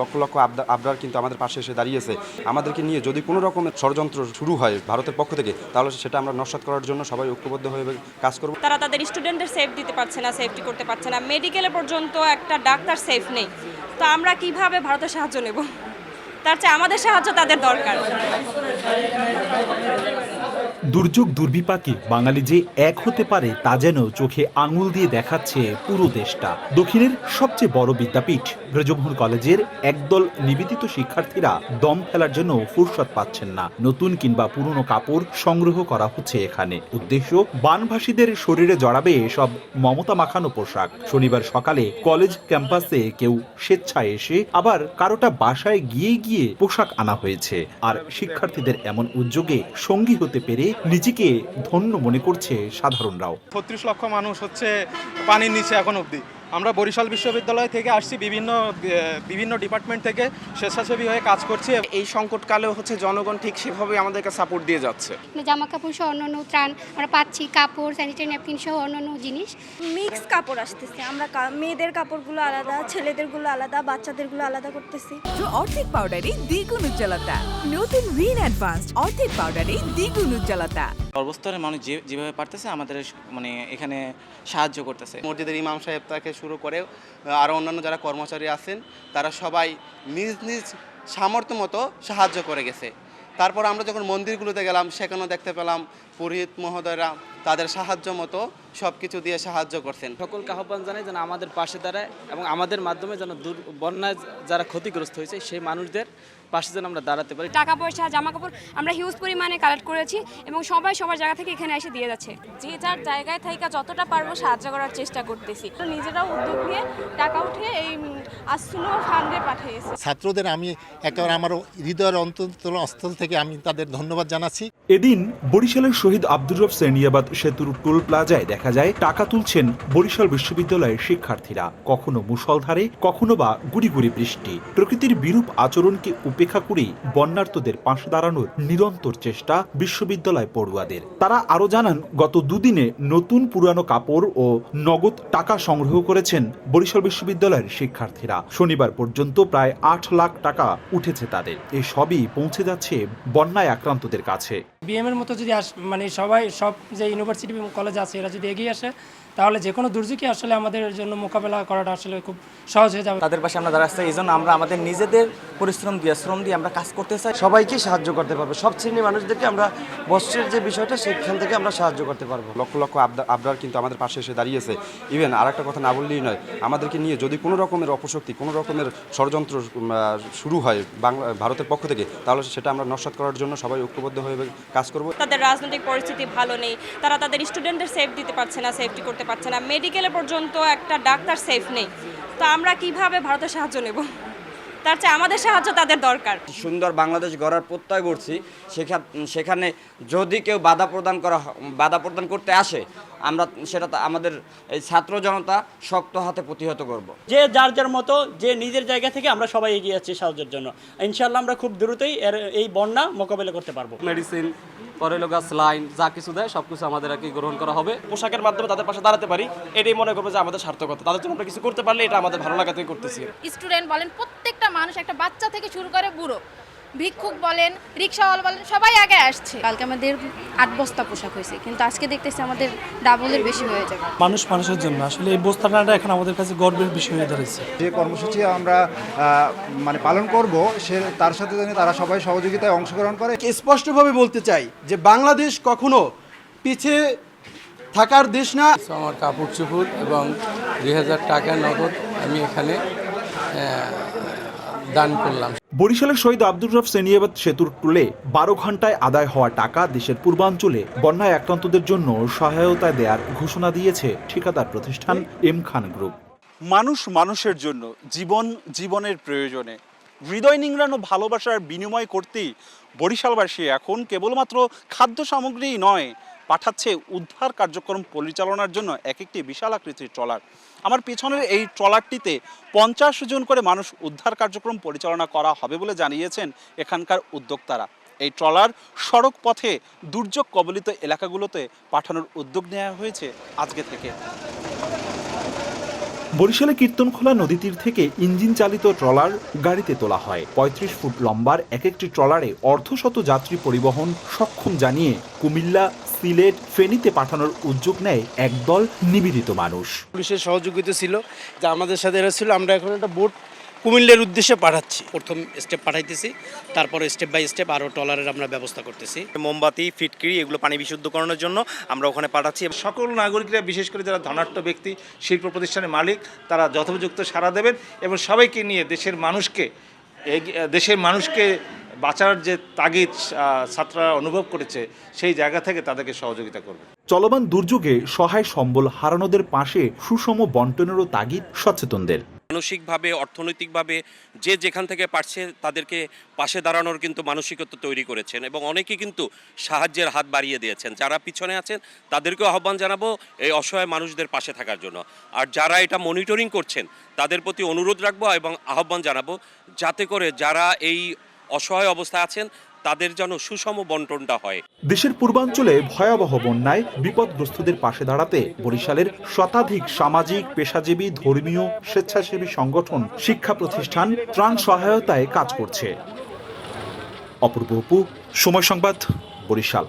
লক্ষ লক্ষ আবদার কিন্তু আমাদের পাশে এসে দাঁড়িয়েছে। আমাদেরকে নিয়ে যদি কোনো রকমের ষড়যন্ত্র শুরু হয় ভারতের পক্ষ থেকে, তাহলে সেটা আমরা নস্বাত করার জন্য সবাই ঐক্যবদ্ধ হয়ে কাজ করব। তারা তাদের স্টুডেন্টদের সেফ দিতে পারছে না সেফটি করতে পারছে না। মেডিকেলে পর্যন্ত একটা ডাক্তার সেফ নেই। তো আমরা কীভাবে ভারতের সাহায্য নেব? তার চেয়ে আমাদের সাহায্য তাদের দরকার। দুর্যোগ দুর্বিপাকে বাঙালি যে এক হতে পারে তা যেন চোখে আঙুল দিয়ে দেখাচ্ছে পুরো দেশটা। দক্ষিণের সবচেয়ে বড় বিদ্যাপীঠ, ব্রজমোহন কলেজের একদল নিবেদিত শিক্ষার্থীরা দম ফেলার জন্য ফুরসত পাচ্ছেন না। নতুন কিংবা পুরনো কাপড় সংগ্রহ করা হচ্ছে এখানে। উদ্দেশ্য, বানভাসীদের শরীরে জড়াবে সব মমতা মাখানো পোশাক। শনিবার সকালে কলেজ ক্যাম্পাসে কেউ স্বেচ্ছায় এসে আবার কারোটা বাসায় গিয়ে গিয়ে পোশাক আনা হয়েছে। আর শিক্ষার্থীদের এমন উদ্যোগে সঙ্গী হতে পেরে নিজেকে ধন্য মনে করছে সাধারণরাও। ছত্রিশ লক্ষ মানুষ হচ্ছে পানির নিচে এখন অবধি। আমরা বরিশাল বিশ্ববিদ্যালয় থেকে আসছি বিভিন্ন বিভিন্ন ডিপার্টমেন্ট থেকে স্বেচ্ছাসেবী হয়ে কাজ করছি। এই সংকটকালেও হচ্ছে জনগণ ঠিক সেভাবে আমাদেরকে সাপোর্ট দিয়ে যাচ্ছে। জামা কাপড় সহ অন্যান্য ত্রাণ আমরা পাচ্ছি কাপড় স্যানিটারি ন্যাপকিন সহ অন্যান্য জিনিস। মিক্স কাপড় আসতেছে আমরা কা- মেয়েদের কাপড়গুলো আলাদা ছেলেদেরগুলো আলাদা বাচ্চাদেরগুলো আলাদা করতেছি। অর্ধেক পাউডারে দ্বিগুণ উজ্জ্বলতা। নতুন রিন অ্যাডভান্সড অর্ধেক পাউডারে দ্বিগুণ উজ্জ্বলতা। সর্বস্তরের মানুষ যে যেভাবে পারতেছে আমাদের মানে এখানে সাহায্য করতেছে। মসজিদের ইমাম সাহেব তাকে শুরু করে আরও অন্যান্য যারা কর্মচারী আছেন, তারা সবাই নিজ নিজ সামর্থ্য মতো সাহায্য করে গেছে। তারপর আমরা যখন মন্দিরগুলোতে গেলাম, সেখানেও দেখতে পেলাম পুরোহিত মহোদয়রা তাদের সাহায্য মতো সব কিছু দিয়ে সাহায্য করছেন। সকলকে আহ্বান জানাই যেন আমাদের পাশে দাঁড়ায় এবং আমাদের মাধ্যমে যেন দূর বন্যায় যারা ক্ষতিগ্রস্ত হয়েছে সেই মানুষদের পাশে যেন আমরা দাঁড়াতে পারি। টাকা পয়সা জামা কাপড় আমরা হিউজ পরিমাণে কালেক্ট করেছি এবং সবাই সবার জায়গা থেকে এখানে এসে দিয়ে যাচ্ছে। যে যার জায়গায় থেকে যতটা পারব সাহায্য করার চেষ্টা করতেছি। তো নিজেরাও উদ্যোগ নিয়ে টাকা উঠিয়ে এই আসলো ফান্ডে পাঠিয়েছি। ছাত্রদের আমি একেবারে আমার হৃদয়ের অন্তর অস্থল থেকে আমি তাদের ধন্যবাদ জানাচ্ছি। এদিন বরিশালের শহীদ আব্দুর রব সেনিয়াবাদ সেতুর টোল প্লাজায় দেখা যায় টাকা তুলছেন বরিশাল বিশ্ববিদ্যালয়ের শিক্ষার্থীরা। কখনো মুষলধারে কখনো বা গুড়ি গুড়ি বৃষ্টি। প্রকৃতির বিরূপ আচরণকে উপেক্ষা করেই বন্যার্তদের পাশে দাঁড়ানোর নিরন্তর চেষ্টা বিশ্ববিদ্যালয় পড়ুয়াদের। তারা আরও জানান গত দুদিনে নতুন পুরানো কাপড় ও নগদ টাকা সংগ্রহ করেছেন বরিশাল বিশ্ববিদ্যালয়ের শিক্ষার্থীরা। শনিবার পর্যন্ত প্রায় আট লাখ টাকা উঠেছে তাদের। এই সবই পৌঁছে যাচ্ছে বন্যায় আক্রান্তদের কাছে। বিএম এর মতো যদি আস- মানে সবাই সব যে ইউনিভার্সিটি এবং কলেজ আছে এরা যদি এগিয়ে আসে তাহলে যে কোনো দুর্যোগই আসলে আমাদের জন্য মোকাবেলা করাটা আসলে খুব সহজ হয়ে যাবে। তাদের পাশে আমরা দাঁড়াচ্ছি এই জন্য আমরা আমাদের নিজেদের পরিশ্রম দিয়ে শ্রম দিয়ে আমরা কাজ করতে চাই। সবাইকে সাহায্য করতে পারব। সব শ্রেণির মানুষদেরকে আমরা বস্ত্রের যে বিষয়টা সেখান থেকে আমরা সাহায্য করতে পারব। লক্ষ লক্ষ আবদা- আবরার কিন্তু আমাদের পাশে এসে দাঁড়িয়েছে। ইভেন আর একটা কথা না বললেই নয় আমাদেরকে নিয়ে যদি কোনো রকমের অপশক্তি কোনো রকমের ষড়যন্ত্র শুরু হয় বাংলা ভারতের পক্ষ থেকে তাহলে সেটা আমরা নস্বাত করার জন্য সবাই ঐক্যবদ্ধ হয়ে কাজ করব। তাদের রাজনৈতিক পরিস্থিতি ভালো নেই তারা তাদের স্টুডেন্টদের সেফ দিতে পারছে না সেফটি করতে পারছে না মেডিকেলে পর্যন্ত একটা ডাক্তার সেফ নেই। তো আমরা কীভাবে ভারতের সাহায্য নেব? তার চেয়ে আমাদের সাহায্য তাদের দরকার। সুন্দর বাংলাদেশ গড়ার প্রত্যয় করছি সেখা- সেখানে যদি কেউ বাধা প্রদান করা বাধা প্রদান করতে আসে আমরা সেটা আমাদের এই ছাত্র জনতা শক্ত হাতে প্রতিহত করব। যে যার যার মতো যে নিজের জায়গা থেকে আমরা সবাই এগিয়ে যাচ্ছি সাহায্যের জন্য। ইনশাল্লাহ আমরা খুব দ্রুতই এর এই বন্যা মোকাবেলা করতে পারব। মেডিসিন পরে গাছ লাইন যা কিছু দেয় সব কিছু আমাদের আর কি গ্রহণ করা হবে। পোশাকের মাধ্যমে তাদের পাশে দাঁড়াতে পারি এটাই মনে করব যে আমাদের সার্থকতা। তাদের জন্য আমরা কিছু করতে পারলে এটা আমাদের ভালো লাগাতে করতেছি। স্টুডেন্ট বলেন প্রত্যেকটা মানুষ একটা বাচ্চা থেকে শুরু করে বুড়ো। ভিক্ষুক বলেন রিক্সাওয়ালা বলেন সবাই আগে আসছে। কালকে আমাদের আট বস্তা পোশাক হয়েছে কিন্তু আজকে দেখতেছি আমাদের ডাবলের বেশি হয়ে যাবে। মানুষ মানুষের জন্য। আসলে এই বস্তাটা এখন আমাদের কাছে গর্বের বিষয় হয়ে দাঁড়িয়েছে যে কর্মসূচি আমরা মানে পালন করব সে তার সাথে যেন তারা সবাই সহযোগিতায় অংশগ্রহণ করে। স্পষ্টভাবে বলতে চাই যে বাংলাদেশ কখনো পিছিয়ে থাকার দেশ না। আমার কাপড় চোপড় এবং দুই হাজার টাকা নগদ আমি এখানে দান করলাম। বরিশালের শহীদ আব্দুর রফ সেনিয়াবাদ সেতুর টুলে বারো ঘন্টায় আদায় হওয়া টাকা দেশের পূর্বাঞ্চলে বন্যায় আক্রান্তদের জন্য সহায়তা দেওয়ার ঘোষণা দিয়েছে ঠিকাদার প্রতিষ্ঠান এম খান গ্রুপ। মানুষ মানুষের জন্য, জীবন জীবনের প্রয়োজনে। হৃদয় নিংড়ানো ভালোবাসার বিনিময় করতেই বরিশালবাসী এখন কেবলমাত্র খাদ্য সামগ্রীই নয় পাঠাচ্ছে উদ্ধার কার্যক্রম পরিচালনার জন্য এক একটি বিশাল আকৃতির ট্রলার। আমার পেছনের এই ট্রলারটিতে পঞ্চাশ জন করে মানুষ উদ্ধার কার্যক্রম পরিচালনা করা হবে বলে জানিয়েছেন এখানকার উদ্যোক্তারা। এই ট্রলার সড়ক পথে দুর্যোগ কবলিত এলাকাগুলোতে পাঠানোর উদ্যোগ নেওয়া হয়েছে আজকে থেকে। বরিশালে কীর্তনখোলা নদী তীর থেকে ইঞ্জিন চালিত ট্রলার গাড়িতে তোলা হয়। পঁয়ত্রিশ ফুট লম্বার এক একটি ট্রলারে অর্ধশত যাত্রী পরিবহন সক্ষম জানিয়ে কুমিল্লা সিলেট ফেনীতে পাঠানোর উদ্যোগ নেয় একদল নিবেদিত মানুষ। পুলিশের সহযোগিতা ছিল যে আমাদের সাথে এরা ছিল। আমরা এখন একটা বোট কুমিল্লের উদ্দেশ্যে পাঠাচ্ছি। প্রথম স্টেপ পাঠাইতেছি তারপরে স্টেপ বাই স্টেপ আরও টলারের আমরা ব্যবস্থা করতেছি। মোমবাতি ফিটকিরি এগুলো পানি বিশুদ্ধকরণের জন্য আমরা ওখানে পাঠাচ্ছি। সকল নাগরিকরা বিশেষ করে যারা ধনাঢ্য ব্যক্তি শিল্প প্রতিষ্ঠানের মালিক তারা যথোপযুক্ত সাড়া দেবেন এবং সবাইকে নিয়ে দেশের মানুষকে দেশের মানুষকে বাঁচার যে তাগিদ ছাত্ররা অনুভব করেছে, সেই জায়গা থেকে তাদেরকে সহযোগিতা করবে। চলমান দুর্যোগে সহায় সম্বল হারানোদের পাশে সুষম বন্টনেরও তাগিদ সচেতনদের। মানসিকভাবে, অর্থনৈতিকভাবে যে যেখান থেকে পারছে তাদেরকে পাশে দাঁড়ানোর কিন্তু মানসিকতা তৈরি করেছেন এবং অনেকে কিন্তু সাহায্যের হাত বাড়িয়ে দিয়েছেন। যারা পিছনে আছেন, তাদেরকেও আহ্বান জানাব এই অসহায় মানুষদের পাশে থাকার জন্য। আর যারা এটা মনিটরিং করছেন, তাদের প্রতি অনুরোধ রাখব এবং আহ্বান জানাব যাতে করে যারা এই অসহায় অবস্থায় আছেন তাদের যেন সুষম বন্টনটা হয়। দেশের পূর্বাঞ্চলে ভয়াবহ বন্যায় বিপদগ্রস্তদের পাশে দাঁড়াতে বরিশালের শতাধিক সামাজিক, পেশাজীবী, ধর্মীয়, স্বেচ্ছাসেবী সংগঠন, শিক্ষা প্রতিষ্ঠান ত্রাণ সহায়তায় কাজ করছে। অপূর্ব অপু, সময় সংবাদ, বরিশাল।